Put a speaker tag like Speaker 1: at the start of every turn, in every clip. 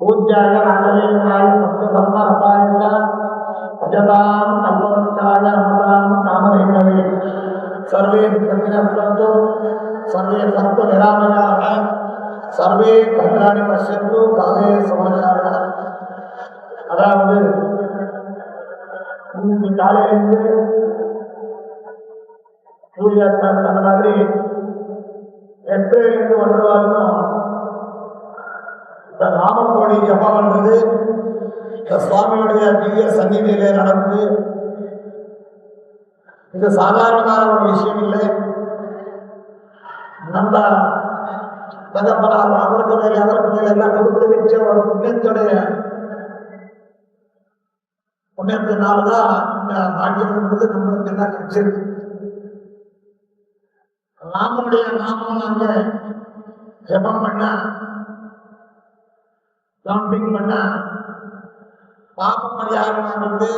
Speaker 1: பூஜ்யாய ராகவேந்திராய சப்ததர்ம ரசாயன அஜதாம் கல்பவச்சாய அமதாம் காமதேனவே survey பிரதினஸ்தந்து survey சத்து நிராமயாக survey Kalyani பசியந்து காலே சமாச்சார அதாவது இன்னைக்கு காலையிலிருந்து சூர்யா அந்த மாதிரி எட்டு ஒன்று வரணும் ராமக்கோடி ஜபம் என்பது இந்த சுவாமியுடைய திவ்ய சந்நிதியிலே நடந்து. இது சாதாரணமான ஒரு விஷயம் இல்லை. நம்ம தகப்பனார் அவருக்கு மேலே அவருக்கு மேலே எல்லாம் கொடுத்து வச்ச ஒரு புண்ணியத்துடைய புண்ணியத்தினால்தான் இந்த பாக்கியம் என்பது நம்மளுக்கு எல்லாம் கிடைச்சிருக்கு. ராமனுடைய நாமம் நாங்க ஜபம் பண்ண ஜம்பிங் பண்ண பாப பரிகாரமாக வந்து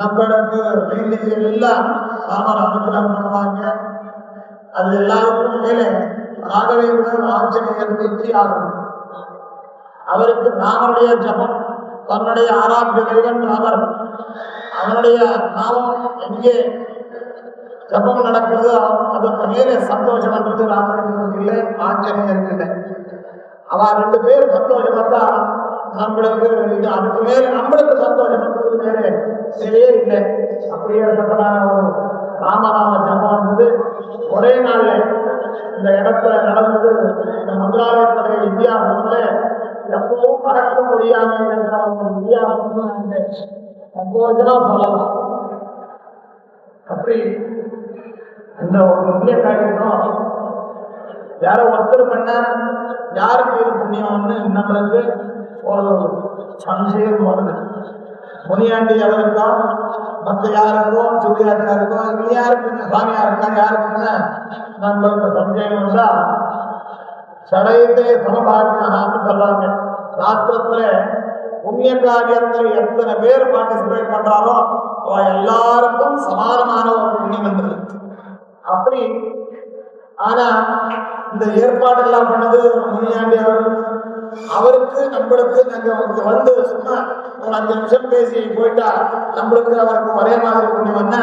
Speaker 1: நம்மளுக்கு வேண்டியது எல்லாம் ராமர் அனுகிரகம் பண்ணுவாங்க அது எல்லாருக்கும் மேலே ராகவேந்திரன் ஆஞ்சநேயர் வெற்றி ஆகும். அவருக்கு ராமனுடைய ஜபம் தன்னுடைய ஆராய்ச்சி தெய்வன் ராமர் அவனுடைய நாமம் எங்கே ஜபம் நடக்கிறது அதற்கு மேலே சந்தோஷம் என்றது ராமனுக்கு இல்லை ஆஞ்சநேயருக்கு இல்லை. அவ ரெண்டு பேரும் சந்தோஷம் நம்மளுக்கு இது அதுக்கு மேல நம்மளுக்கு சந்தோஷம் வந்தது மேலே சரியே இல்லை. அப்படியே ஏற்பட்டதான ராமராம ராமநாம ஜபம் வந்தது. ஒரே நாள்ல இந்த இடத்துல நடந்தது. இந்த மந்திராலயத்துடைய வித்தியாசத்துல எப்பவும் பறக்க முடியாம ஒரு வித்தியாசம் சந்தோஷமா சொல்லலாம். அப்படி இந்த ஒரு முக்கிய காரியம் யாரோ ஒருத்தர் பண்ண யாருக்கு இது புண்ணியம்னு நம்மளுக்கு ஒரு சந்தேகம் வருது. முனியாண்டி அவருக்கோ மற்ற யாருக்கோ சூரியாருக்கோ இது யாருக்கு சாமியா இருக்கா யாருக்குன்னு நம்மளுக்கு சந்தேகம் வந்தா சடையத்தை சமபாகியனான்னு சொல்றாங்க சாஸ்திரத்துல புண்ணிய காரியத்தில் எத்தனை பேர் பார்ட்டிசிபேட் பண்றாரோ அவ எல்லாருக்கும் சமானமான ஒரு புண்ணியம் வந்தது அப்படி. ஆனா இந்த ஏற்பாடு எல்லாம் பண்ணது முனியாண்டி அவர் அவருக்கு நம்மளுக்கு நாங்க வந்து சும்மா ஒரு அஞ்சு நிமிஷம் பேசி போயிட்டா நம்மளுக்கு அவருக்கு ஒரே மாதிரி புண்ணியம்னா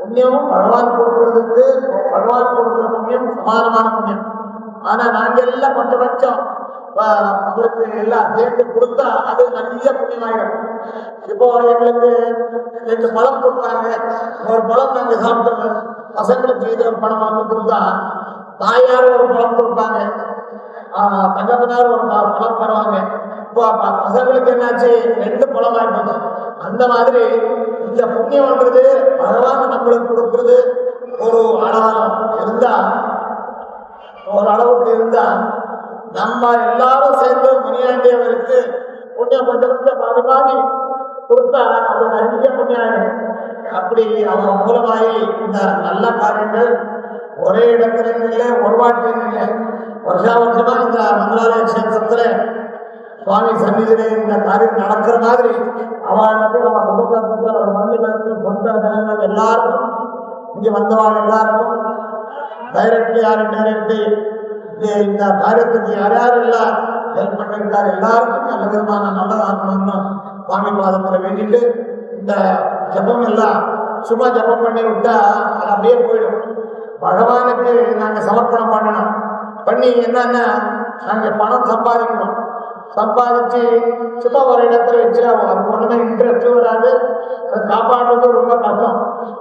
Speaker 1: புண்ணியமும் பகவான் கொடுக்கறதுக்கு பகவான் கொடுக்குற புண்ணியம் சமானமான புண்ணியம். ஆனா நாங்க எல்லாம் கொஞ்சபட்சம் அவருக்கு எல்லாம் சேர்த்து கொடுத்தா அது நிறைய புண்ணியமாயிடும். இப்போ எங்களுக்கு ரெண்டு பழம் கொடுத்தாங்க. ஒரு பழம் நாங்க சாப்பிட்டோம். பசங்களுக்கு பணம் வாங்க கொடுத்தா தாயார் ஒரு பழம் கொடுப்பாங்க. ஆஹ், தகவனார் ஒரு பழம் தருவாங்க. இப்போ அப்ப பசங்களுக்கு என்னாச்சு? ரெண்டு பழம் வாங்கிட்டு அந்த மாதிரி இந்த புண்ணியம்ன்றது பகவான் நம்மளுக்கு கொடுக்கறது ஒரு அளவு இருந்தா ஒரு அளவுக்கு இருந்தா நம்ம எல்லாரும் சேர்ந்து முனியாண்டியவருக்கு புண்ணியம் கொஞ்சத்தை பாதி பாதி கொடுத்தா அது நிறைய புண்ணியம் அப்படி அவன் மூலமாகி இந்த நல்ல காரியங்கள் ஒரே இடத்துல இல்லை ஒரு வாட்டிலும் இல்லை வருஷா வருஷமா இந்த மங்களாலய கஷேத்திரத்துல சுவாமி சன்னிதியிலே இந்த காரியம் நடக்கிற மாதிரி அவன் நம்ம குடும்பத்துக்கு நம்ம மந்திரத்துக்கு சொந்த ஜனங்கள் எல்லாருக்கும் இங்கே வந்தவாள் எல்லாருக்கும் டைரக்ட்லி யார் டைரக்ட்லி இந்த காரியத்துக்கு யார் யார் யாரெல்லாம் ஹெல்ப் பண்ணிருக்காரு எல்லாருக்கும் நல்ல விதமான நல்லதாகணும்னு சுவாமி பாதத்தில் வேண்டிட்டு இந்த ஜபம் எல்லாம் சும்மா ஜபம் பண்ணி விட்டா அது அப்படியே போயிடும். பகவானுக்கு நாங்கள் சமர்ப்பணம் பண்ணணும். பண்ணி என்னன்னா நாங்கள் பணம் சம்பாதிக்கணும். சம்பாதிச்சு சும்மா ஒரு இடத்துல வச்சு அது ஒன்றுமே இன்ட்ரெஸ்ட்டும் வராது. அதை காப்பாற்றுறது ரொம்ப கஷ்டம்.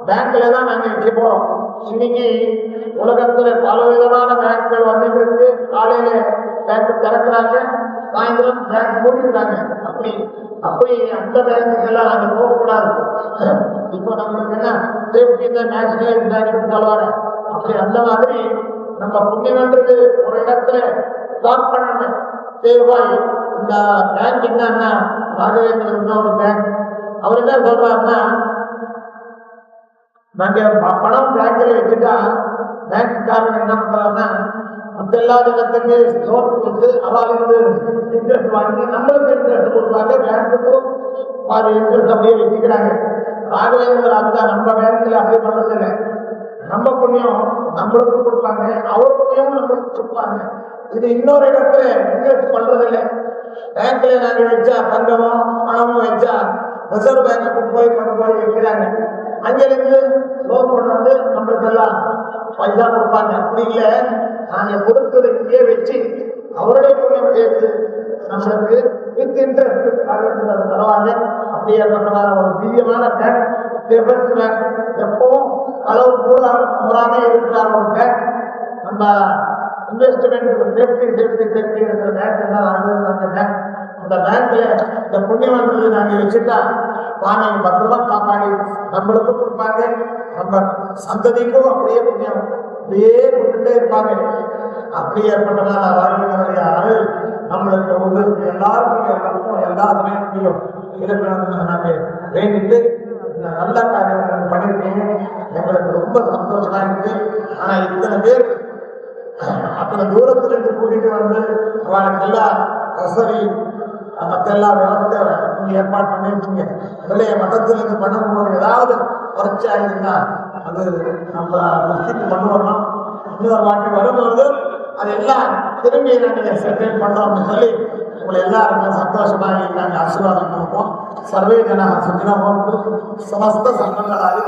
Speaker 1: பேங்க்ல தான் நாங்கள் வைக்க போகிறோம் இன்னைக்கு உலகத்தில் பல விதமான பேங்க்கள் வந்துட்டு இருக்கு. காலையில பேங்க் திறக்கிறாங்க. சாயந்தரம் பேங்க் மூடிடுறாங்க. அப்படி அப்படி அந்த பேங்க்குக்கு எல்லாம் போகக்கூடாது. இப்போ நம்மளுக்கு என்ன சேஃப்டி இந்த நேஷனல் பேங்க் தலைவரேன் அப்படி அந்த மாதிரி நம்ம புண்ணியம்ன்றது ஒரு இடத்துல ஸ்டாப் பண்ணணும். சேவாய் இந்த பேங்க் என்னன்னா ராகவேந்திரன் ஒரு பேங்க் அவர் என்ன சொல்றாருன்னா நாங்க பணம் பேங்க்ல வச்சுட்டா பேங்க்காரங்க என்ன பண்றாருன்னா மத்த எல்லா ஜனத்துக்கு லோன் கொடுத்து அவளுக்கு இன்ட்ரெஸ்ட் வாங்கி நம்மளுக்கு இன்ட்ரெஸ்ட் கொடுப்பாங்க பேங்க்குக்கும் பாதி இன்ட்ரெஸ்ட் அப்படியே வச்சுக்கிறாங்க. ராகவேந்திரர் அந்த நம்ம பேங்க்ல அப்படி பண்றதில்லை. நம்ம புண்ணியம் நம்மளுக்கும் கொடுப்பாங்க அவர் புண்ணியம் நம்மளுக்கு கொடுப்பாங்க. இது இன்னொரு இடத்துல இன்வெஸ்ட் பண்றதில்லை பேங்க்ல நாங்க வச்சா தங்கமோ பணமோ வச்சா ரிசர்வ் பேங்க்கு போய் கொண்டு போய் வைக்கிறாங்க அங்கிருந்து லோன் கொண்டு வந்து நம்மளுக்கு எல்லாம் பைசா கொடுப்பாங்க. அப்படி இல்லை நாங்க கொடுத்ததை இங்கே வச்சு அவருடைய புண்ணியம் சேர்த்து நம்மளுக்கு வித் இன்ட்ரெஸ்ட் தருவாங்க. அப்படியே பண்ணவாத ஒரு பிரியமான பேங்க் டெபிட் நம்ம இன்வெஸ்ட்மெண்ட் சேஃப்டி சேஃப்டி சேஃப்டி இருக்கிற பேங்க் தான் அந்த பேங்க் அந்த பேங்க்ல இந்த புண்ணியவான்களை நாங்கள் வச்சுட்டா வாங்க பத்து ரூபாய் காப்பாடி நம்மளுக்கும் கொடுப்பாங்க. நம்ம சந்ததிக்கும் அப்படியே புண்ணியம். அப்படியே கொடுத்துட்டே இருப்பாங்க. அப்படியே ஏற்பட்டதான வாழ்க்கையினுடைய அருள் நம்மளுக்கு உங்களுக்கு எல்லாருக்கும் எல்லாருக்கும் எல்லா சமயத்திலும் இருக்கணும்னு நாங்கள் வேண்டிட்டு நல்ல காரியங்கள் பண்ணிருக்கீங்க எங்களுக்கு ரொம்ப சந்தோஷமா இருக்கு. ஆனா இத்தனை பேர் அத்தனை தூரத்துல இருந்து கூட்டிட்டு வந்து அவனுக்கு எல்லாம் வசதி மற்ற எல்லா விவரத்தை நீங்க ஏற்பாடு பண்ணிருக்கீங்க பிள்ளைய மதத்துலேருந்து பண்ணும்போது ஏதாவது குறைச்சா இருந்தா அது நம்ம திருப்தி பண்ணுவோம்? இன்னொரு வாட்டி வரும்போது அதெல்லாம் திரும்பி நாங்கள் செட்டில் பண்ணோம் அப்படின்னு சொல்லி உங்களை எல்லாருமே சந்தோஷமா நாங்கள் ஆசீர்வாதம் பண்ணுவோம் சர்வே ஜன சுஜினோ சமஸ்த சங்கங்களாக